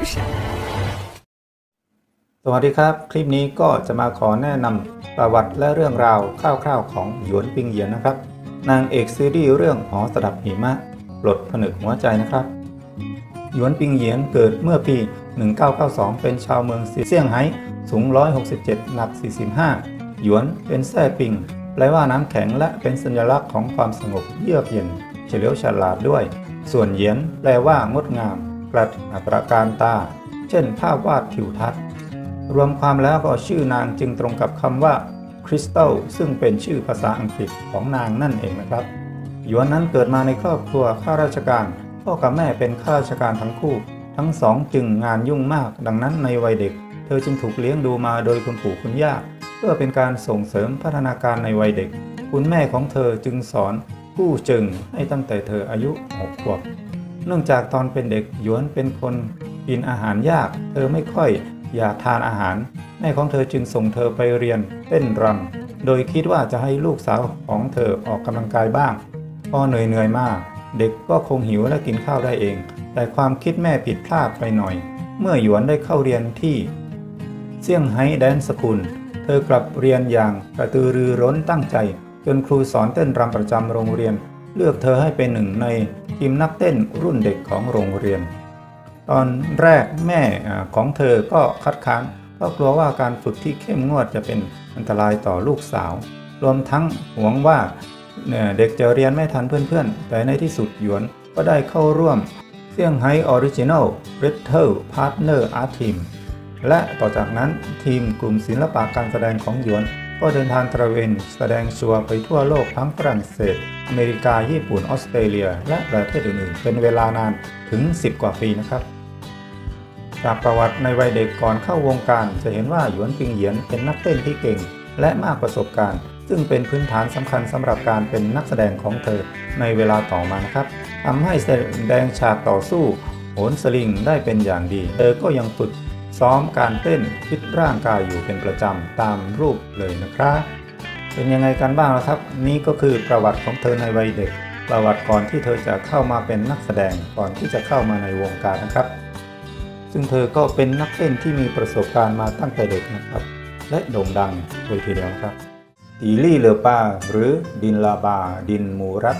สวัสดีครับ คลิปนี้ก็จะมาขอแนะนำประวัติและเรื่องราวคร่าวๆของหยวนปิงเหยียนนะครับ นางเอกซีรีส์เรื่องหอสดับหิมะปลดผนึกหัวใจนะครับ หยวนปิงเหยียนเกิดเมื่อปี 1992 เป็นชาวเมืองเซี่ยงไฮ้สูง 167 หนัก 45 หยวนเป็นแท้ปิงแปลว่าน้ำแข็งและเป็นสัญลักษณ์ของความสงบเยือกเย็นเฉลียวฉลาดด้วย ส่วนเหยียนแปลว่างดงาม กระตระการตา เช่น ภาพวาดทิวทัศน์ รวมความแล้วก็ชื่อนางจึงตรงกับคำว่าคริสตัลซึ่งเป็นชื่อภาษาอังกฤษของนางนั่นเองนะครับหยวนนั้นเกิดมาในครอบครัวข้าราชการ พ่อกับแม่เป็นข้าราชการทั้งคู่ ทั้งสองจึงงานยุ่งมาก ดังนั้นในวัยเด็ก เธอจึงถูกเลี้ยงดูมาโดยคุณปู่คุณย่าเพื่อเป็นการส่งเสริมพัฒนาการในวัยเด็ก คุณแม่ของเธอจึงสอนผู้จึงให้ตั้งแต่เธออายุ6ขวบ เนื่องจากตอนเป็นเด็กหยวนเป็นคนกินอาหารยาก เธอไม่ค่อยอยากทานอาหาร แม่ของเธอจึงส่งเธอไปเรียนเต้นรำโดยคิดว่าจะให้ลูกสาวของเธอออกกำลังกายบ้าง พอเหนื่อยเหนื่อยมาก เด็กก็คงหิวและกินข้าวได้เอง แต่ความคิดแม่ผิดพลาดไปหน่อย เมื่อหยวนได้เข้าเรียนที่เซี่ยงไฮ้แดนสกุล เธอกลับเรียนอย่างกระตือรือร้นตั้งใจ จนครูสอนเต้นรำประจำโรงเรียน เลือกเธอให้เป็นหนึ่งในทีมนักเต้นรุ่นเด็กของโรงเรียน ตอนแรกแม่ของเธอก็คัดค้านเพราะกลัวว่าการฝึกที่เข้มงวดจะเป็นอันตรายต่อลูกสาว รวมทั้งหวงว่าเด็กจะเรียนไม่ทันเพื่อนๆ แต่ในที่สุดหยวนก็ได้เข้าร่วมเซี่ยงไฮ้ออริจินัลเรดเทิลพาร์ทเนอร์อาร์ทีมและต่อจากนั้นทีมกลุ่มศิลปะการแสดงของหยวน ก็เดินทางตระเวนแสดงชัวร์ไปทั่วโลกทั้งฝรั่งเศส อเมริกา ญี่ปุ่น ออสเตรเลีย และประเทศอื่นๆ เป็นเวลานานถึง 10 กว่าปีนะครับ จากประวัติในวัยเด็กก่อนเข้าวงการ จะเห็นว่าหยวนปิงเหยียนเป็นนักเต้นที่เก่ง และมากประสบการณ์ ซึ่งเป็นพื้นฐานสำคัญสำหรับการเป็นนักแสดงของเธอในเวลาต่อมานะครับทำให้แสดงฉากต่อสู้โหนสลิงได้เป็นอย่างดี เธอก็ยังฝึก ซ้อมการเต้นฟิตร่างกายอยู่เป็นประจำตามรูปเลยนะครับเป็นยังไงกันบ้างล่ะครับ นี่ก็คือประวัติของเธอในวัยเด็ก ประวัติก่อนที่เธอจะเข้ามาเป็นนักแสดงก่อนที่จะเข้ามาในวงการนะครับ ซึ่งเธอก็เป็นนักเต้นที่มีประสบการณ์มาตั้งแต่เด็กนะครับ และโด่งดังเลยทีเดียวครับตีลี่เลอปาหรือดินลาบา ดินมูรัต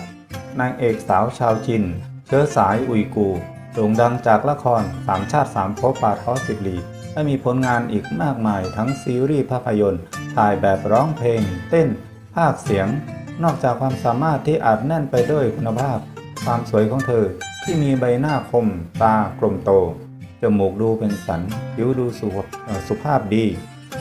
นางเอกสาวชาวจีนเชื้อสายอุยกู โด่งดังจากละครสามชาติสามภพปาทอสิบลีและมีผลงานอีกมากมายทั้งซีรีส์ภาพยนตร์ถ่ายแบบร้องเพลง เต้น ภาคเสียง นอกจากความสามารถที่อัดแน่นไปด้วยคุณภาพ ความสวยของเธอที่มีใบหน้าคม ตากลมโต จมูกดูเป็นสัน ผิวดูสุสุภาพดี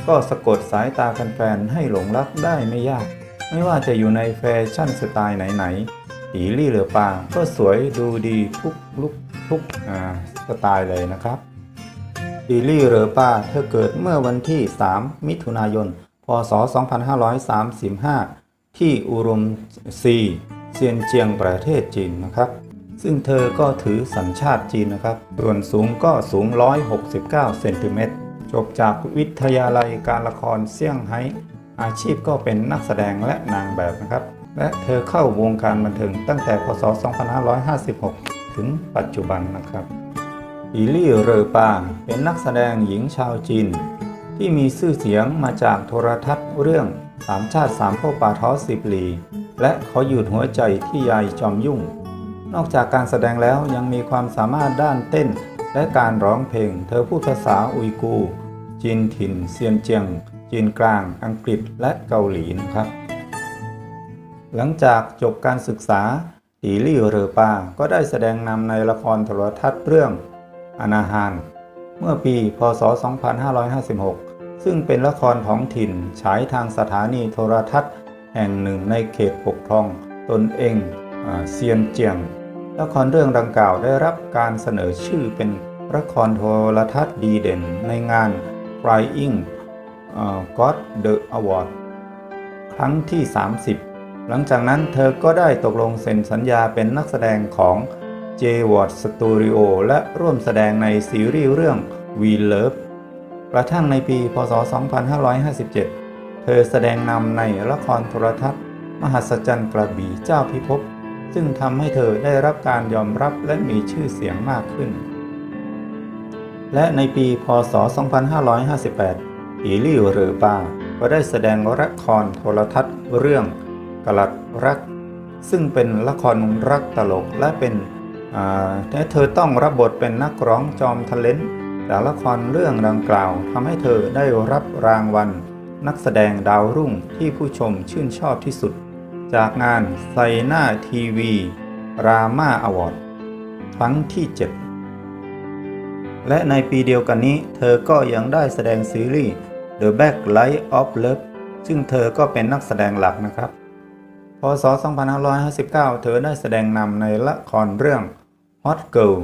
ก็สะกดสายตาแฟนๆให้หลงรักได้ไม่ยาก ไม่ว่าจะอยู่ในแฟชั่นสไตล์ไหนๆตีลี่เหลือปาก็สวยดูดีทุกลุก ทุกสไตล์เลยนะครับดีลี่เหรอป้าเธอเกิดเมื่อวันที่ 3 มิถุนายน พศ 2535 ที่อุรุมซีเซียนเจียงประเทศจีนนะครับ ซึ่งเธอก็ถือสัญชาติจีนนะครับ ส่วนสูงก็สูง 169 เซนติเมตรจบจากวิทยาลัยการละครเซี่ยงไฮ้อาชีพก็เป็นนักแสดงและนางแบบนะครับ และเธอเข้าวงการบันเทิงตั้งแต่พศ 2556 ถึงปัจจุบันนะครับอีลี่เรอปาเป็นนักแสดงหญิงชาวจีน ที่มีชื่อเสียงมาจากโทรทัศน์เรื่องสามชาติสามพ่อป่าท้อสิบหลี และขอหยุดหัวใจที่ยายจอมยุ่ง นอกจากการแสดงแล้วยังมีความสามารถด้านเต้น และการร้องเพลง เธอพูดภาษาอุยกู จีนถิ่น เซียนเจียง จีนกลาง อังกฤษและเกาหลีนะครับ หลังจากจบการศึกษา ตีลี่เรอปาก็ได้แสดงนำในละครโทรทัศน์เรื่องอนาฮานเมื่อปีพศ 2556 ซึ่งเป็นละครท้องถิ่นฉายทางสถานีโทรทัศน์แห่งหนึ่งในเขตปกครองตนเองเซียนเจียง ละครเรื่องดังกล่าวได้รับการเสนอชื่อเป็นละครโทรทัศน์ดีเด่นในงาน Flying God the Award ครั้งที่ 30 หลังจากนั้นเธอก็ได้ตกลงเซ็นสัญญาเป็นนักแสดงของ j w a r d Studio และร่วมแสดงในซีรีส์เรื่อง We Love กระทั่งในปี พศ 2557 เธอแสดงนำในละครโทรทัศน์ มหัศจรรย์กระบี่เจ้าพิภพ ซึ่งทำให้เธอได้รับการยอมรับและมีชื่อเสียงมากขึ้น และในปี พศ 2558อีลี่หรือปาก็ได้แสดงละครโทรทัศน์เรื่อง กลัดรัก ซึ่งเป็นละครรักตลกและเป็นอ่เธอต้องรับบทเป็นนักร้องจอมทะเลนจากละครเรื่องดังกล่าวทำให้เธอได้รับรางวัล นักแสดงดาวรุ่งที่ผู้ชมชื่นชอบที่สุด จากงานไซน่าทีวีรามาอวอร์ดครั้งที่ 7 และในปีเดียวกันนี้ เธอก็ยังได้แสดงซีรีส์ The Backlight of Love ซึ่งเธอก็เป็นนักแสดงหลักนะครับ พศ 2559 เธอได้แสดงนำในละครเรื่อง Hot Girl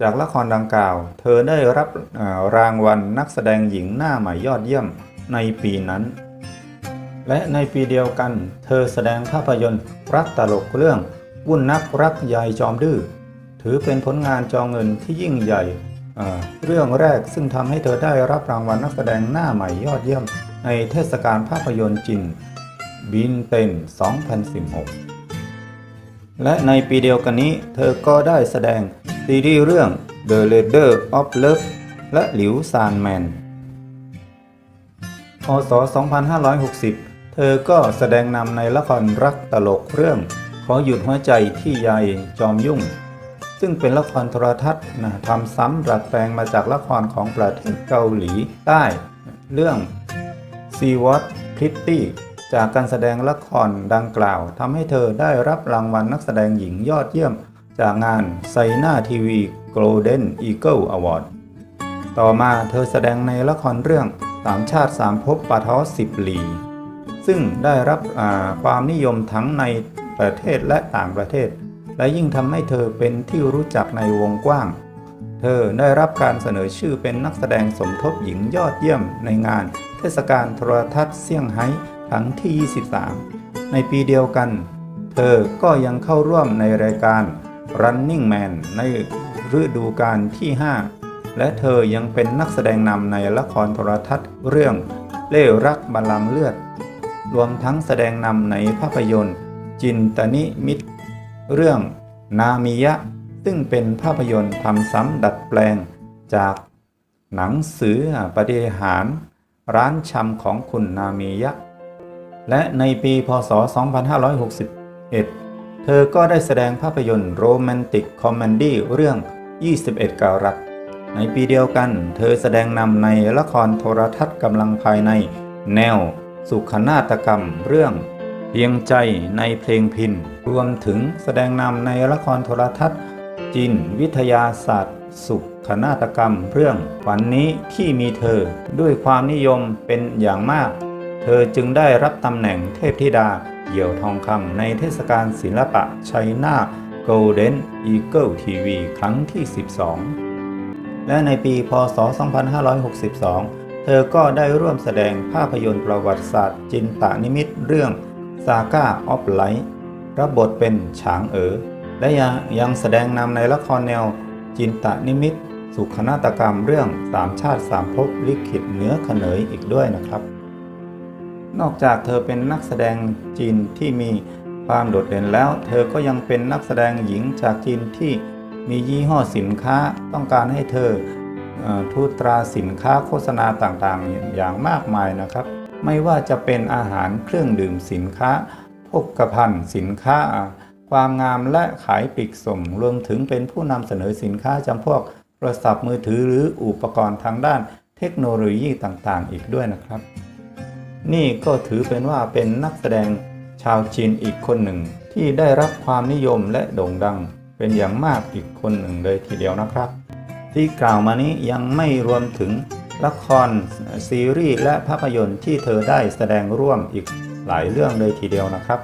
จากละครดังกล่าว เธอได้รับรางวัลนักแสดงหญิงหน้าใหม่ยอดเยี่ยมในปีนั้น และในปีเดียวกัน เธอแสดงภาพยนตร์รักตลกเรื่องวุ่นนักรักยายจอมดื้อถือเป็นผลงานจอเงินที่ยิ่งใหญ่เเรื่องแรกซึ่งทำให้เธอได้รับรางวัลนักแสดงหน้าใหม่ยอดเยี่ยม ในเทศกาลภาพยนตร์จิน บินเต็น 2016 และในปีเดียวกันนี้เธอก็ได้แสดงซีรีส์เรื่อง The Leader of Love และหลิวซานแมนพศ 2560 เธอก็แสดงนำในละครรักตลกเรื่อง ขอหยุดหัวใจที่ยายจอมยุ่ง ซึ่งเป็นละครโทรทัศน์นะทำซ้ำดัดแปลงมาจากละครของประเทศเกาหลีใต้ เรื่องซีวอตพริตตี้ จากการแสดงละครดังกล่าวทำให้เธอได้รับรางวัลนักแสดงหญิงยอดเยี่ยม จากงานไซน่าทีวีโกลเด้นอีเกิลอวอร์ดต่อมาเธอแสดงในละครเรื่องสามชาติสามภพปะท้อสิบหลี ซึ่งได้รับความนิยมทั้งในประเทศและต่างประเทศ และยิ่งทำให้เธอเป็นที่รู้จักในวงกว้าง เธอได้รับการเสนอชื่อเป็นนักแสดงสมทบหญิงยอดเยี่ยมในงานเทศกาลโทรทัศน์เซี่ยงไฮ้ ครั้งที่ 23 ในปีเดียวกัน เธอก็ยังเข้าร่วมในรายการ Running Man ในฤดูกาลที่ 5 และเธอยังเป็นนักแสดงนำในละครโทรทัศน์เรื่องเล่รักบัลลังเลือด รวมทั้งแสดงนำในภาพยนตร์ จินตนิมิตร เรื่องนามิยะ ซึ่งเป็นภาพยนตร์ทำซ้ำดัดแปลงจากหนังสือปฏิหาร ร้านชำของคุณนามิยะ และในปีพศ 2561 เธอก็ได้แสดงภาพยนตร์โรแมนติกคอมเมดี้เรื่อง 21 กาลัดในปีเดียวกัน เธอแสดงนำในละครโทรทัศน์กำลังภายใน แนว สุขนาฏกรรมเรื่อง เพียงใจในเพลงพิน รวมถึงแสดงนำในละครโทรทัศน์จีนวิทยาศาสตร์ สุขนาฏกรรมเรื่องวันนี้ที่มีเธอ ด้วยความนิยมเป็นอย่างมาก เธอจึงได้รับตำแหน่งเทพธิดาเหยี่ยวทองคำในเทศกาลศิลปะชัยนาโกลเด้นอีเกิลทีวีครั้งที่ 12 และในปีพศ 2562 เธอก็ได้ร่วมแสดงภาพยนตร์ประวัติศาสตร์ จินตานิมิตเรื่องซาก้าออฟไลท์รับบทเป็นฉางเอ๋อและยังยังแสดงนำในละครแนวจินตานิมิต สุขนาฏกรรมเรื่องสามชาติสามภพลิขิตเนื้อเขนยอีกด้วยนะครับ นอกจากเธอเป็นนักแสดงจีนที่มีความโดดเด่นแล้ว เธอก็ยังเป็นนักแสดงหญิงจากจีนที่มียี่ห้อสินค้าต้องการให้เธออทูตตราสินค้าโฆษณาต่างๆ อย่างมากมายนะครับ ไม่ว่าจะเป็นอาหารเครื่องดื่มสินค้าพกภัณฑ์สินค้า ความงามและขายปลีกส่งรวมถึงเป็นผู้นำเสนอสินค้าจำพวกโทรศัพท์มือถือหรืออุปกรณ์ทางด้านเทคโนโลยีต่างๆ อีกด้วยนะครับ นี่ก็ถือเป็นว่าเป็นนักแสดงชาวจีนอีกคนหนึ่ง ที่ได้รับความนิยมและโด่งดัง เป็นอย่างมากอีกคนหนึ่งเลยทีเดียวนะครับ ที่กล่าวมานี้ยังไม่รวมถึงละครซีรีส์และภาพยนตร์ที่เธอได้แสดงร่วมอีกหลายเรื่องเลยทีเดียวนะครับ